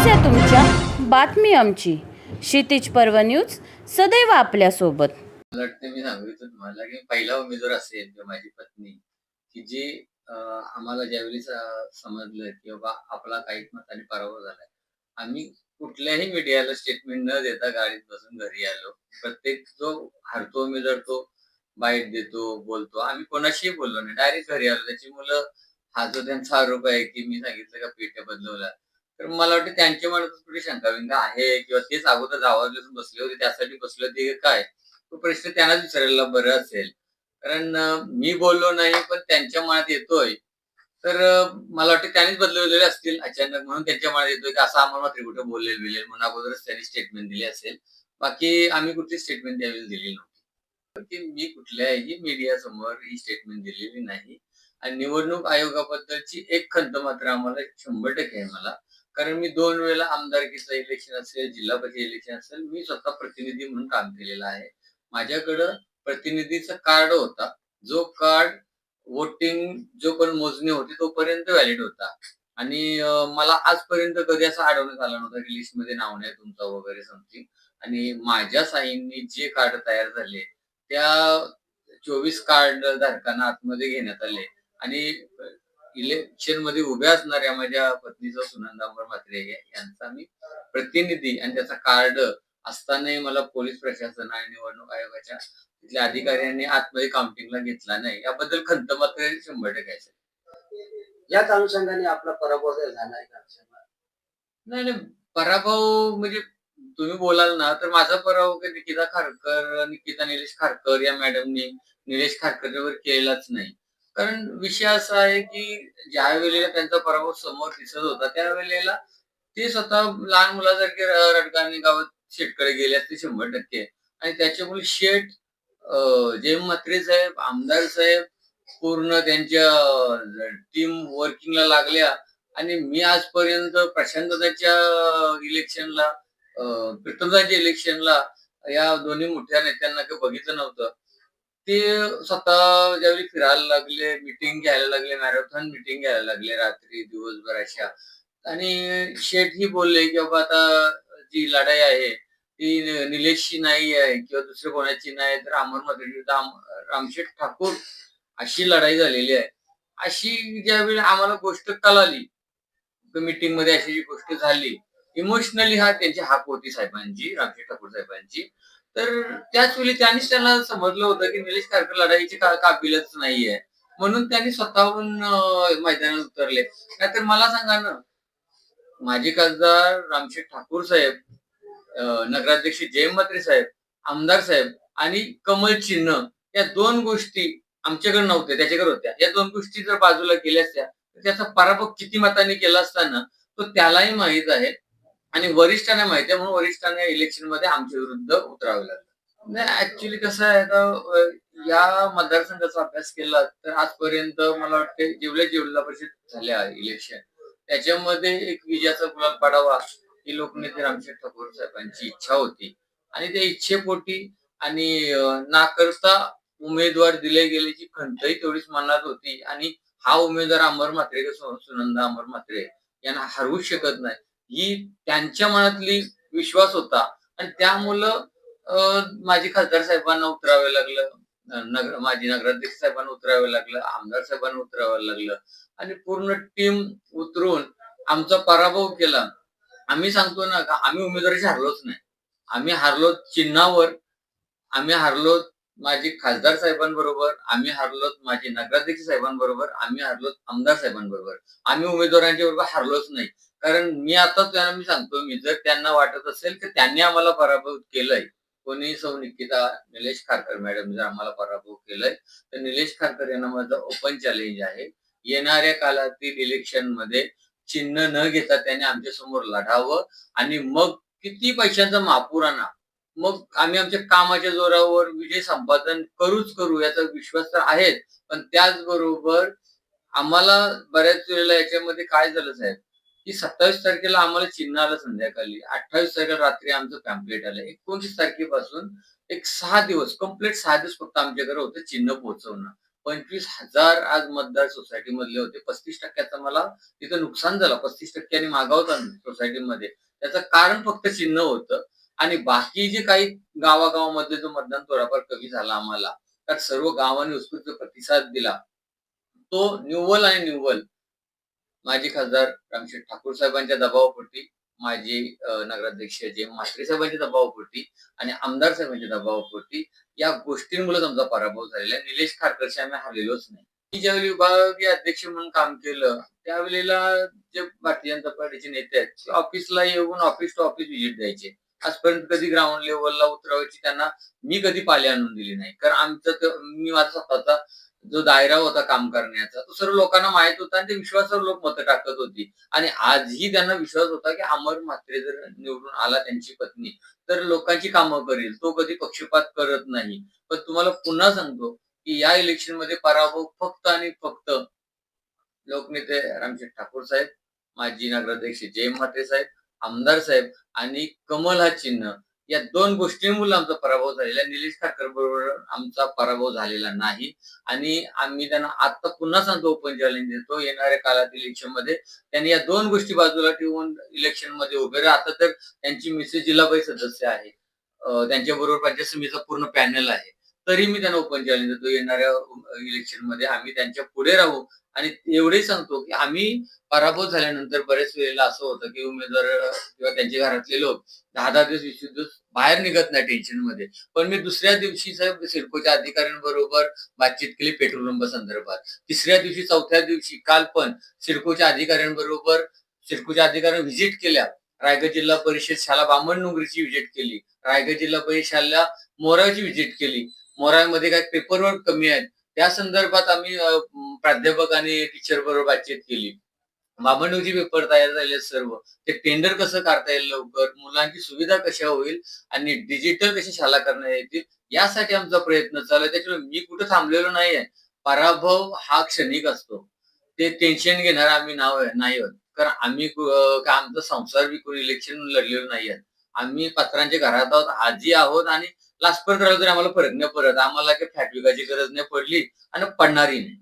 समस्या तुमच्या बातमी आमची. क्षितिज पर्व न्यूज सदैव आपल्यासोबत. मला वाटतं मी सांगितलं तुम्हाला की पहिला उमेदवार असेल किंवा माझी पत्नी की जी अं, आम्हाला ज्यावेळी स- समजलं की बाबा आपला काही मताने पराभव झालाय. आम्ही कुठल्याही मीडियाला स्टेटमेंट न देता गाडीत बसून घरी आलो. प्रत्येक जो हरतो उमेदवार तो बाईट देतो बोलतो. आम्ही कोणाशीही बोललो नाही. डायरेक्ट घरी आलो. त्याची मुलं हा जो त्यांचा आरोप आहे की मी सांगितलं का पेट्या बदलवला तर मला वाटतं त्यांच्या मनात थोडी शंका आहे किंवा तेच अगोदर आवाजून बसले होते त्यासाठी बसले होते काय? तो प्रश्न त्यांनाच विचारायला बरं असेल. कारण मी बोललो नाही पण त्यांच्या मनात येतोय. तर मला वाटतं त्यांनीच बदलवलेले असतील अचानक म्हणून त्यांच्या मनात येतोय की असं आम्हाला मात्र कुठे बोललेल बिलेल म्हणून अगोदरच त्यांनी स्टेटमेंट दिली असेल. बाकी आम्ही कुठली स्टेटमेंट त्यावेळेस दिलेली नव्हती. की मी कुठल्याही मीडिया समोर ही स्टेटमेंट दिलेली नाही. आणि निवडणूक आयोगाबद्दलची एक खंत मात्र आम्हाला शंभर टक्के आहे मला. कारण मी दोन वेळेला आमदारकीचं इलेक्शन असेल जिल्हा परिषद इलेक्शन असेल मी स्वतः प्रतिनिधी म्हणून काम केलेलं आहे. माझ्याकडं प्रतिनिधीचा कार्ड होता. जो कार्ड वोटिंग जो पण मोजणी होती तोपर्यंत व्हॅलिड होता. आणि मला आजपर्यंत कधी असं आढळण्यात आलं नव्हतं की लिस्टमध्ये नाव नाही तुमचं वगैरे समथिंग आणि माझ्या साईंनी जे कार्ड तयार झाले त्या चोवीस कार्ड धारकांना आतमध्ये घेण्यात आले. आणि इलेक्शनमध्ये उभ्या असणाऱ्या माझ्या पत्नीचा सुनंदा अंबर म्हात्रे यांचा मी प्रतिनिधी आणि त्याचा कार्ड असतानाही मला पोलीस प्रशासन आणि निवडणूक आयोगाच्या तिथल्या अधिकाऱ्यांनी आतमध्ये काउंटिंगला घेतला नाही. याबद्दल खंत मात्र शंभर टक्के असेल याच अनुषंगाने आपला पराभव का नाही नाही. पराभव म्हणजे तुम्ही बोलाल ना तर माझा पराभव निकिता खारकर निकिता निलेश खारकर या मॅडमनी निलेश खारकरवर केलेलाच नाही. कारण विषय असा आहे की ज्या वेळेला त्यांचा पराभव समोर दिसत होता त्यावेळेला ते स्वतः लहान मुलासारखे रडकाने गावात शेटकडे गेले असते शंभर टक्के. आणि त्याच्यामुळे शेठ अं, जयम म्हात्रे साहेब आमदार साहेब पूर्ण त्यांच्या टीम वर्किंगला लागल्या. आणि मी आजपर्यंत प्रशांतदाच्या इलेक्शनला प्रीतमदाच्या इलेक्शनला या दोन्ही मोठ्या नेत्यांना काही बघितलं नव्हतं. ते स्वतः ज्यावेळी फिरायला लागले मिटिंग घ्यायला लागले मॅरेथॉन मिटिंग घ्यायला लागले रात्री दिवसभर अशा. आणि शेठ ही बोलले की बाबा आता जी लढाई आहे ती निलेशची नाही आहे किंवा दुसऱ्या कोणाची नाही तर अमर मात्र रामशेठ ठाकूर अशी लढाई झालेली आहे. अशी ज्यावेळी आम्हाला गोष्ट कळाली मिटिंगमध्ये अशी जी गोष्ट झाली इमोशनली हा त्यांची हाक होती साहेबांची रामशेठ ठाकूर साहेबांची. तर त्याच वेळी त्यांनीच त्यांना समजलं होतं की निलेश खारकर लढाईची काबिलच नाहीये. म्हणून त्यांनी स्वतःहून मैदानात उतरले. नाहीतर मला सांगा ना माजी खासदार रामशेठ ठाकूर साहेब नगराध्यक्ष जयम म्हात्रे साहेब आमदार साहेब आणि कमल चिन्ह या दोन गोष्टी आमच्याकडे नव्हत्या त्याच्याकडे होत्या. या दोन गोष्टी जर बाजूला केल्या असत्या तर त्याचा पराभव किती मतांनी केला असताना तो त्यालाही माहीत आहे. आणि वरिष्ठांना माहिती म्हणून वरिष्ठांना इलेक्शनमध्ये आमच्या विरुद्ध उतरावे लागलं. नाही ऍक्च्युली कसं आहे आता या मतदारसंघाचा अभ्यास केला तर आजपर्यंत मला वाटतं जेवढ्या जिल्हा परिषद झाल्या इलेक्शन त्याच्यामध्ये एक विजयाचा गुलाल पडावा ही लोकनेते रामशेठ ठाकूर साहेबांची इच्छा होती. आणि त्या इच्छेपोटी आणि नाकरता नाकर्ता उमेदवार दिले गेल्याची खंतही तेवढीच मनात होती. आणि हा उमेदवार अमर म्हात्रे सुनंदा अमर म्हात्रे यांना हरवूच शकत नाही. ही त्यांच्या मनातली विश्वास होता. आणि त्यामुळं माझी खासदार साहेबांना उतरावे लागलं. नगर माजी नगराध्यक्ष साहेबांना उतरावं लागलं. आमदार साहेबांना उतरावं लागलं. आणि पूर्ण टीम उतरून आमचा पराभव केला. आम्ही सांगतो ना का आम्ही उमेदवारी हरलोच नाही. आम्ही हरलो चिन्हावर. आम्ही हरलो माझी खासदार साहेबांबरोबर. आम्ही हरलो माझे नगराध्यक्ष साहेबांबरोबर. आम्ही हरलो आमदार साहेबांबरोबर. आम्ही उमेदवारांच्या बरोबर हरलोच नाही. कारण मी आता त्यांना मी सांगतो मी जर त्यांना वाटत असेल की त्यांनी आम्हाला पराभूत केलंय. कोणी सौ निकिता निलेश खारकर मॅडम जर आम्हाला पराभव केलाय तर निलेश खारकर यांना माझं ओपन चॅलेंज आहे. येणाऱ्या काळातील इलेक्शनमध्ये चिन्ह न घेता त्याने आमच्यासमोर लढावं आणि मग किती पैशांचा मापुराणा आणा मग आम्ही आमच्या कामाच्या जोरावर विजय संपादन करूच करू याचा विश्वास तर आहेच. पण त्याचबरोबर आम्हाला बऱ्याच वेळेला याच्यामध्ये काय झालं साहेब? की सत्तावीस तारखेला आम्हाला चिन्ह आलं संध्याकाळी. अठ्ठावीस तारखेला रात्री आमचं पॅम्पलेट आलं. एकोणतीस तारखेपासून एक सहा दिवस कंप्लीट सहा दिवस फक्त आमच्याकडे होतं चिन्ह पोहोचवणं. पंचवीस हजार आज मतदार सोसायटी मधले होते. पस्तीस टक्क्याचं मला तिथं नुकसान झालं. पस्तीस टक्क्यांनी मागावता सोसायटीमध्ये त्याचं कारण फक्त चिन्ह होतं. आणि बाकी जे काही गावागावामध्ये जो मतदान थोडाफार कमी झाला आम्हाला तर सर्व गावांनी उत्स्फूर्त प्रतिसाद दिला. तो निव्वल आणि निव्वल माजी खासदार रामशेठ ठाकूर साहेबांच्या दबावापोटी माजी नगराध्यक्ष जे म्हात्रे साहेबांच्या दबावापोटी आणि आमदार साहेबांच्या दबावापोटी या गोष्टींमुळेच आमचा पराभव झालेला निलेश खारकरशी आम्ही हरलेलोच नाही. मी ज्यावेळी विभागीय अध्यक्ष म्हणून काम केलं त्यावेळेला जे भारतीय जनता पार्टीचे नेते आहेत ते ऑफिसला येऊन ऑफिस टू ऑफिस व्हिजिट द्यायचे. आजपर्यंत कधी ग्राउंड लेवलला उतरवायची त्यांना मी कधी पाले आणून दिली नाही. कारण आमचं मी माझा स्वतःचा जो दायरा होता काम करण्याचा तो सर्व लोकांना माहीत होता आणि ते विश्वासावर लोक मतं टाकत होती. आणि आजही त्यांना विश्वास होता की अमर म्हात्रे जर निवडून आला त्यांची पत्नी तर लोकांची कामं करेल. तो कधी पक्षपात करत नाही. पण तुम्हाला पुन्हा सांगतो की या इलेक्शनमध्ये पराभव फक्त आणि फक्त लोकनेते रामशेठ ठाकूर साहेब माजी नगराध्यक्ष जयम म्हात्रे साहेब आमदार साहेब आणि कमल हा चिन्ह या दोन गोष्टींमुळे आमचा पराभव झालेला आहे. निलेश ठाकर बरोबर आमचा पराभव झालेला नाही. आणि आम्ही त्यांना आता पुन्हा सांगतो ओपन चॅलेंज देतो. येणाऱ्या काळात इलेक्शनमध्ये त्यांनी या दोन गोष्टी बाजूला ठेवून इलेक्शनमध्ये उभे राहा. आता तर त्यांची मिसेस जिल्हाबाई सदस्य आहे. त्यांच्या बरोबर पंचायत समितीचा पूर्ण पॅनल आहे. तरी मी त्यांना ओपन चॅलेंज देतो येणाऱ्या इलेक्शनमध्ये आम्ही त्यांच्या पुढे राहू. आणि एवढे सांगतो की आम्ही पराभव झाल्यानंतर बऱ्याच वेळेला असं होतं की उमेदवार किंवा त्यांचे घरातले लोक दहा दहा दिवस वीस दिवस बाहेर निघत नाही टेन्शनमध्ये. पण मी दुसऱ्या दिवशी साहेब सिडकोच्या अधिकाऱ्यांबरोबर बातचीत केली पेट्रोल पंप संदर्भात. तिसऱ्या दिवशी चौथ्या दिवशी काल पण सिडकोच्या अधिकाऱ्यांबरोबर सिडकोच्या अधिकाऱ्यांनी व्हिजिट केल्या. रायगड जिल्हा परिषद शाळा बामणडोंगरीची व्हिजिट केली. रायगड जिल्हा परिषदला मोराची व्हिजिट केली. मोरांमध्ये काही पेपरवर्क कमी आहेत. त्या संदर्भात आम्ही प्राध्यापक आणि टीचर बरोबर बातचीत केली. बामणडोंगरीचे पेपर तयार झाले सर्व. ते टेंडर कसं काढता येईल लवकर? मुलांची सुविधा कशा होईल? आणि डिजिटल कशी शाळा करण्यात येतील? यासाठी आमचा प्रयत्न चालू आहे. त्याच्यामुळे मी कुठं थांबलेलो नाहीये पराभव हा क्षणिक असतो. ते टेन्शन घेणार आम्ही नाव नाही आहोत कारण आम्ही आमचा संसार बी कोणी इलेक्शन लढलेलो नाही आम्ही पत्रांच्या घरात आहोत. आजी आहोत आणि लास्ट पर्यंत राहिलो तरी आम्हाला फरक नाही पडत आम्हाला काही फॅट विकायची गरज नाही पडली आणि पडणारही नाही.